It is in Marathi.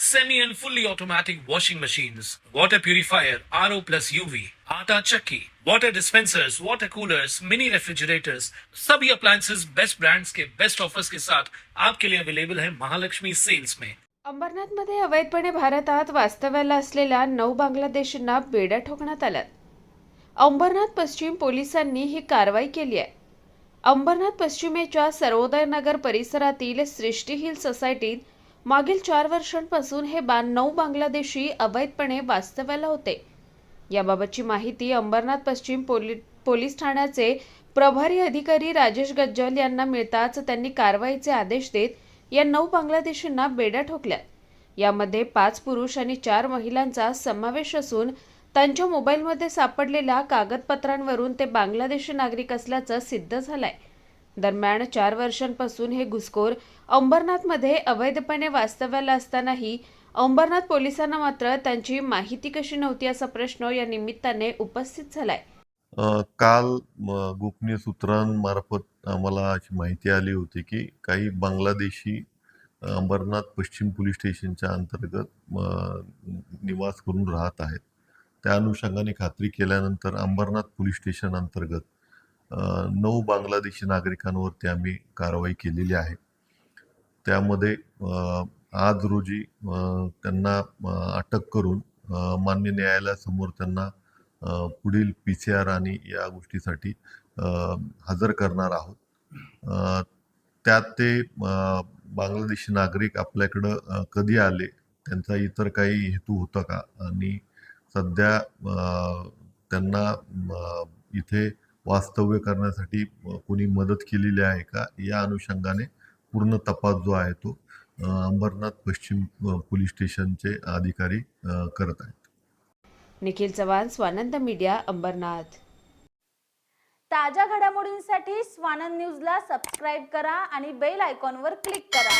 semi and fully automatic washing machines, water purifier, RO plus UV, आटा चक्की, water dispensers, water coolers, mini refrigerators, सभी appliances बेस्ट ब्रांड्स के बेस्ट ऑफर्स के साथ आपके लिए अवेलेबल है महालक्ष्मी सेल्स में। अंबरनाथमध्ये अवैधपणे भारतात वास्तव्याला असलेल्या नऊ बांगलादेशींना बेड्या ठोकण्यात आल्यात. अंबरनाथ पश्चिम पोलिसांनी ही कारवाई केली आहे. अंबरनाथ पश्चिमेच्या सर्वोदय नगर परिसरातील सृष्टी हिल सोसायटीत मागील चार वर्षांपासून हे बा नऊ बांगलादेशी अवैधपणे वास्तव्याला होते. याबाबतची माहिती अंबरनाथ पश्चिम पोली पोलीस ठाण्याचे प्रभारी अधिकारी राजेश गज्जल यांना मिळताच त्यांनी कारवाईचे आदेश देत या नऊ बांगलादेशींना बेड्या ठोकल्या. यामध्ये पाच पुरुष आणि चार महिलांचा समावेश असून त्यांच्या मोबाईलमध्ये सापडलेल्या कागदपत्रांवरून ते बांगलादेशी नागरिक असल्याचं सिद्ध झालंय. दरम्यान चार वर्षांपासून हे घुसखोर अंबरनाथमध्ये अवैधपणे वास्तव्याला असतानाही अंबरनाथ पोलिसांना मात्र त्यांची माहिती कशी नव्हती असा प्रश्न या निमित्ताने उपस्थित झालाय. काल म, गोपनीय सूत्रांमार्फत आम्हाला अशी माहिती आली होती की काही बांगलादेशी अंबरनाथ पश्चिम पोलीस स्टेशनच्या अंतर्गत म, निवास करून राहत आहेत. त्या अनुषंगाने खात्री केल्यानंतर अंबरनाथ पोलीस स्टेशन अंतर्गत नऊ बांगलादेशी नागरिकांवरती आम्ही कारवाई केलेली आहे. त्यामध्ये आज रोजी त्यांना अटक करून मान्य न्यायालयासमोर त्यांना पुढील पी सी आर आणि या गोष्टीसाठी हजर करणार आहोत. त्यात ते बांगलादेशी नागरिक आपल्याकडं कधी आले त्यांचा इतर काही हेतू होता का? आणि सध्या त्यांना इथे वास्तव्य करण्यासाठी कोणी मदत केलेली आहे का? या अनुषंगाने पूर्ण तपास जो आहे तो अंबरनाथ पश्चिम पोलीस स्टेशनचे अधिकारी करत आहेत. निखिल चव्हाण स्वानंद मीडिया अंबरनाथ. ताज्या घडामोडींसाठी स्वानंद न्यूजला सबस्क्राईब करा आणि बेल आयकॉनवर क्लिक करा.